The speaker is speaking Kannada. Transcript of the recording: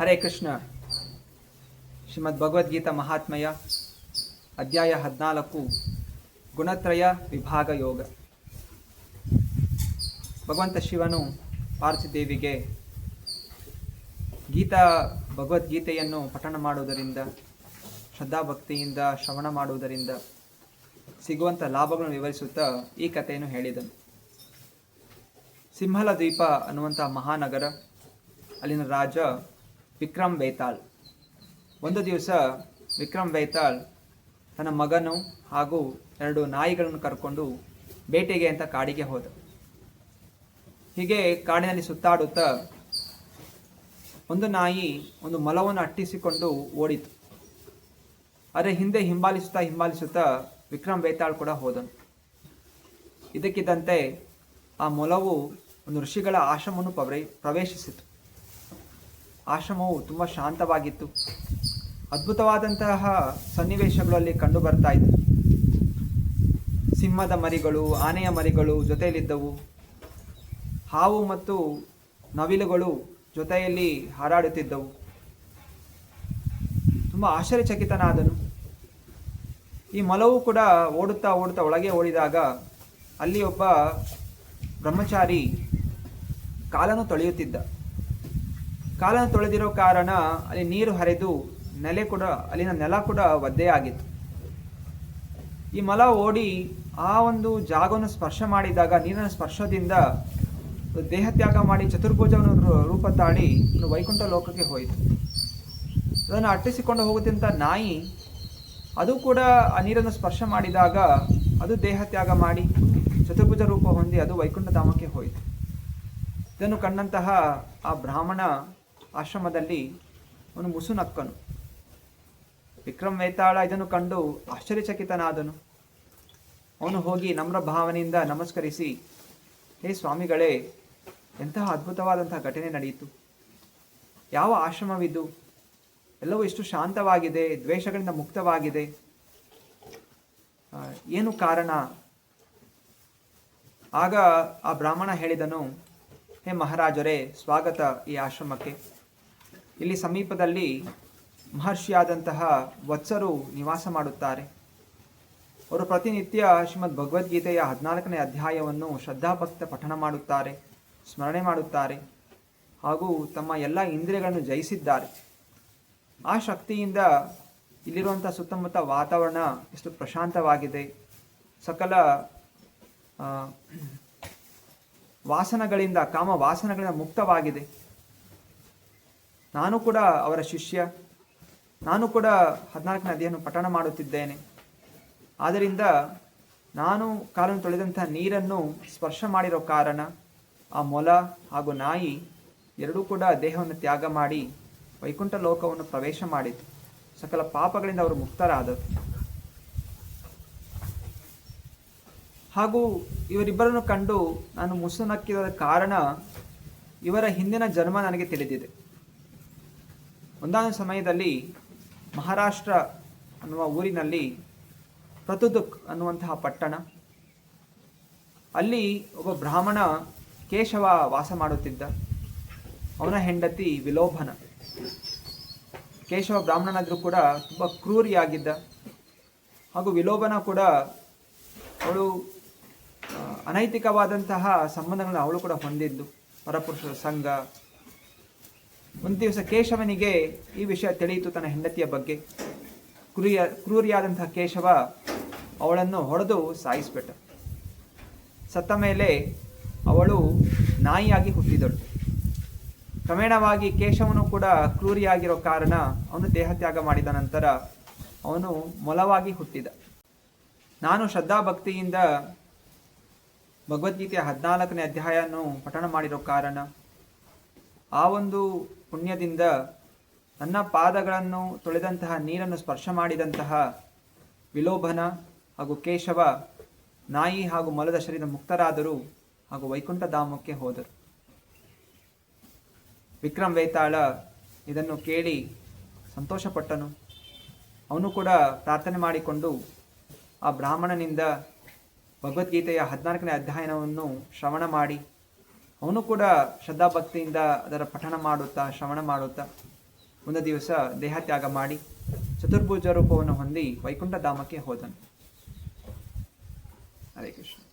ಹರೇ ಕೃಷ್ಣ. ಶ್ರೀಮದ್ ಭಗವದ್ಗೀತಾ ಮಹಾತ್ಮಯ ಅಧ್ಯಾಯ ಹದಿನಾಲ್ಕು, ಗುಣತ್ರಯ ವಿಭಾಗ ಯೋಗ. ಭಗವಂತ ಶಿವನು ಪಾರ್ವತಿದೇವಿಗೆ ಗೀತಾ ಭಗವದ್ಗೀತೆಯನ್ನು ಪಠಣ ಮಾಡುವುದರಿಂದ, ಶ್ರದ್ಧಾಭಕ್ತಿಯಿಂದ ಶ್ರವಣ ಮಾಡುವುದರಿಂದ ಸಿಗುವಂಥ ಲಾಭಗಳನ್ನು ವಿವರಿಸುತ್ತಾ ಈ ಕಥೆಯನ್ನು ಹೇಳಿದನು. ಸಿಂಹಲ ದ್ವೀಪ ಅನ್ನುವಂಥ ಮಹಾನಗರ, ಅಲ್ಲಿನ ರಾಜ ವಿಕ್ರಮ್ ಬೇತಾಳ್. ಒಂದು ದಿವಸ ವಿಕ್ರಮ್ ಬೇತಾಳ್ ತನ್ನ ಮಗನು ಹಾಗೂ ಎರಡು ನಾಯಿಗಳನ್ನು ಕರ್ಕೊಂಡು ಬೇಟೆಗೆ ಅಂತ ಕಾಡಿಗೆ ಹೋದ. ಹೀಗೆ ಕಾಡಿನಲ್ಲಿ ಸುತ್ತಾಡುತ್ತಾ ಒಂದು ನಾಯಿ ಒಂದು ಮಲವನ್ನು ಅಟ್ಟಿಸಿಕೊಂಡು ಓಡಿತು. ಆದರೆ ಹಿಂದೆ ಹಿಂಬಾಲಿಸುತ್ತಾ ಹಿಂಬಾಲಿಸುತ್ತಾ ವಿಕ್ರಮ್ ಬೇತಾಳ್ ಕೂಡ ಹೋದನು. ಇದಕ್ಕಿದ್ದಂತೆ ಆ ಮೊಲವು ಒಂದು ಋಷಿಗಳ ಆಶ್ರಮವನ್ನು ಪ್ರವೇ, ಪ್ರವೇಶಿಸಿತು. ಆಶ್ರಮವು ತುಂಬ ಶಾಂತವಾಗಿತ್ತು. ಅದ್ಭುತವಾದಂತಹ ಸನ್ನಿವೇಶಗಳು ಅಲ್ಲಿ ಕಂಡು ಬರ್ತಾ ಇತ್ತು. ಸಿಂಹದ ಮರಿಗಳು, ಆನೆಯ ಮರಿಗಳು ಜೊತೆಯಲ್ಲಿದ್ದವು. ಹಾವು ಮತ್ತು ನವಿಲುಗಳು ಜೊತೆಯಲ್ಲಿ ಹಾರಾಡುತ್ತಿದ್ದವು. ತುಂಬ ಆಶ್ಚರ್ಯಚಕಿತನಾದನು. ಈ ಮಲವು ಕೂಡ ಓಡುತ್ತಾ ಓಡುತ್ತಾ ಒಳಗೆ ಓಡಿದಾಗ ಅಲ್ಲಿ ಒಬ್ಬ ಬ್ರಹ್ಮಚಾರಿ ಕಾಲನ್ನು ತೊಳೆಯುತ್ತಿದ್ದ. ಕಾಲನ್ನು ತೊಳೆದಿರೋ ಕಾರಣ ಅಲ್ಲಿ ನೀರು ಹರಿದು ನೆಲೆ ಕೂಡ, ಅಲ್ಲಿನ ನೆಲ ಕೂಡ ಒದ್ದೆಯಾಗಿತ್ತು ಈ ಮಲ ಓಡಿ ಆ ಒಂದು ಜಾಗವನ್ನು ಸ್ಪರ್ಶ ಮಾಡಿದಾಗ, ನೀರಿನ ಸ್ಪರ್ಶದಿಂದ ದೇಹ ತ್ಯಾಗ ಮಾಡಿ ಚತುರ್ಭುಜವನ್ನು ರೂಪ ತಾಳಿ ವೈಕುಂಠ ಲೋಕಕ್ಕೆ ಹೋಯಿತು. ಅದನ್ನು ಅಟ್ಟಿಸಿಕೊಂಡು ಹೋಗುತ್ತಿದ್ದಂಥ ನಾಯಿ, ಅದು ಕೂಡ ಆ ನೀರನ್ನು ಸ್ಪರ್ಶ ಮಾಡಿದಾಗ ಅದು ದೇಹ ತ್ಯಾಗ ಮಾಡಿ ಚತುರ್ಭುಜ ರೂಪ ಹೊಂದಿ ಅದು ವೈಕುಂಠಧಾಮಕ್ಕೆ ಹೋಯಿತು. ಇದನ್ನು ಕಂಡಂತಹ ಆ ಬ್ರಾಹ್ಮಣ ಆಶ್ರಮದಲ್ಲಿ ಅವನು ಮುಸುನಕ್ಕನು. ವಿಕ್ರಮ್ ವೇತಾಳ ಇದನ್ನು ಕಂಡು ಆಶ್ಚರ್ಯಚಕಿತನಾದನು. ಅವನು ಹೋಗಿ ನಮ್ರ ಭಾವನೆಯಿಂದ ನಮಸ್ಕರಿಸಿ, ಹೇ ಸ್ವಾಮಿಗಳೇ, ಎಂತಹ ಅದ್ಭುತವಾದಂತಹ ಘಟನೆ ನಡೆಯಿತು. ಯಾವ ಆಶ್ರಮವಿದು? ಎಲ್ಲವೂ ಎಷ್ಟು ಶಾಂತವಾಗಿದೆ, ದ್ವೇಷಗಳಿಂದ ಮುಕ್ತವಾಗಿದೆ. ಏನು ಕಾರಣ? ಆಗ ಆ ಬ್ರಾಹ್ಮಣ ಹೇಳಿದನು, ಹೇ ಮಹಾರಾಜರೇ, ಸ್ವಾಗತ ಈ ಆಶ್ರಮಕ್ಕೆ. ಇಲ್ಲಿ ಸಮೀಪದಲ್ಲಿ ಮಹರ್ಷಿಯಾದಂತಹ ವತ್ಸರು ನಿವಾಸ ಮಾಡುತ್ತಾರೆ. ಅವರು ಪ್ರತಿನಿತ್ಯ ಶ್ರೀಮದ್ ಭಗವದ್ಗೀತೆಯ ಹದಿನಾಲ್ಕನೇ ಅಧ್ಯಾಯವನ್ನು ಶ್ರದ್ಧಾಭಕ್ತ ಪಠಣ ಮಾಡುತ್ತಾರೆ, ಸ್ಮರಣೆ ಮಾಡುತ್ತಾರೆ ಹಾಗೂ ತಮ್ಮ ಎಲ್ಲ ಇಂದ್ರಿಯಗಳನ್ನು ಜಯಿಸಿದ್ದಾರೆ. ಆ ಶಕ್ತಿಯಿಂದ ಇಲ್ಲಿರುವಂಥ ಸುತ್ತಮುತ್ತ ವಾತಾವರಣ ಎಷ್ಟು ಪ್ರಶಾಂತವಾಗಿದೆ. ಸಕಲ ವಾಸನಗಳಿಂದ ಕಾಮ ವಾಸನಗಳಿಂದ ಮುಕ್ತವಾಗಿದೆ. ನಾನು ಕೂಡ ಅವರ ಶಿಷ್ಯ. ನಾನು ಕೂಡ ಹದಿನಾಲ್ಕನೇ ಅಧ್ಯಾಯವನ್ನು ಪಠಣ ಮಾಡುತ್ತಿದ್ದೇನೆ. ಆದ್ದರಿಂದ ನಾನು ಕಾಲನ್ನು ತೊಳೆದಂಥ ನೀರನ್ನು ಸ್ಪರ್ಶ ಮಾಡಿರೋ ಕಾರಣ ಆ ಮೊಲ ಹಾಗೂ ನಾಯಿ ಎರಡೂ ಕೂಡ ದೇಹವನ್ನು ತ್ಯಾಗ ಮಾಡಿ ವೈಕುಂಠ ಲೋಕವನ್ನು ಪ್ರವೇಶ ಮಾಡಿತು. ಸಕಲ ಪಾಪಗಳಿಂದ ಅವರು ಮುಕ್ತರಾದರು. ಹಾಗೂ ಇವರಿಬ್ಬರನ್ನು ಕಂಡು ನಾನು ಮುಸುನಕ್ಕಿರೋದ ಕಾರಣ ಇವರ ಹಿಂದಿನ ಜನ್ಮ ನನಗೆ ತಿಳಿದಿದೆ. ಒಂದಾನ ಸಮಯದಲ್ಲಿ ಮಹಾರಾಷ್ಟ್ರ ಅನ್ನುವ ಊರಿನಲ್ಲಿ ಪ್ರತುದುಕ್ ಅನ್ನುವಂತಹ ಪಟ್ಟಣ, ಅಲ್ಲಿ ಒಬ್ಬ ಬ್ರಾಹ್ಮಣ ಕೇಶವ ವಾಸ ಮಾಡುತ್ತಿದ್ದ. ಅವನ ಹೆಂಡತಿ ವಿಲೋಭನ. ಕೇಶವ ಬ್ರಾಹ್ಮಣನಾದರೂ ಕೂಡ ತುಂಬ ಕ್ರೂರಿಯಾಗಿದ್ದ. ಹಾಗೂ ವಿಲೋಭನ ಕೂಡ ಅವಳು ಅನೈತಿಕವಾದಂತಹ ಸಂಬಂಧಗಳನ್ನ ಅವಳು ಕೂಡ ಹೊಂದಿದ್ದು. ಪರಪುರುಷರ ಸಂಘ ಒಂದು ದಿವಸ ಕೇಶವನಿಗೆ ಈ ವಿಷಯ ತಿಳಿಯಿತು ತನ್ನ ಹೆಂಡತಿಯ ಬಗ್ಗೆ. ಕ್ರೂರಿಯ, ಕ್ರೂರಿಯಾದಂತಹ ಕೇಶವ ಅವಳನ್ನು ಹೊಡೆದು ಸಾಯಿಸ್ಬಿಟ್ಟ. ಸತ್ತ ಮೇಲೆ ಅವಳು ನಾಯಿಯಾಗಿ ಹುಟ್ಟಿದಳು. ಕ್ರಮೇಣವಾಗಿ ಕೇಶವನು ಕೂಡ ಕ್ರೂರಿಯಾಗಿರೋ ಕಾರಣ ಅವನು ದೇಹತ್ಯಾಗ ಮಾಡಿದ ನಂತರ ಅವನು ಮೊಲವಾಗಿ ಹುಟ್ಟಿದ. ನಾನು ಶ್ರದ್ಧಾಭಕ್ತಿಯಿಂದ ಭಗವದ್ಗೀತೆಯ ಹದಿನಾಲ್ಕನೇ ಅಧ್ಯಾಯವನ್ನು ಪಠಣ ಮಾಡಿರೋ ಕಾರಣ ಆ ಒಂದು ಪುಣ್ಯದಿಂದ ನನ್ನ ಪಾದಗಳನ್ನು ತೊಳೆದಂತಹ ನೀರನ್ನು ಸ್ಪರ್ಶ ಮಾಡಿದಂತಹ ವಿಲೋಭನ ಹಾಗೂ ಕೇಶವ, ನಾಯಿ ಹಾಗೂ ಮಲದ ಶರೀರ ಮುಕ್ತರಾದರು ಹಾಗೂ ವೈಕುಂಠ ಧಾಮಕ್ಕೆ ಹೋದರು. ವಿಕ್ರಮ್ ವೇತಾಳ ಇದನ್ನು ಕೇಳಿ ಸಂತೋಷಪಟ್ಟನು. ಅವನು ಕೂಡ ಪ್ರಾರ್ಥನೆ ಮಾಡಿಕೊಂಡು ಆ ಬ್ರಾಹ್ಮಣನಿಂದ ಭಗವದ್ಗೀತೆಯ ಹದಿನಾಲ್ಕನೇ ಅಧ್ಯಯನವನ್ನು ಶ್ರವಣ ಮಾಡಿ ಅವನು ಕೂಡ ಶ್ರದ್ಧಾಭಕ್ತಿಯಿಂದ ಅದರ ಪಠಣ ಮಾಡುತ್ತಾ, ಶ್ರವಣ ಮಾಡುತ್ತಾ ಒಂದು ದಿವಸ ದೇಹತ್ಯಾಗ ಮಾಡಿ ಚತುರ್ಭುಜ ರೂಪವನ್ನು ಹೊಂದಿ ವೈಕುಂಠ ಧಾಮಕ್ಕೆ ಹೋದನು. ಹರೇ ಕೃಷ್ಣ.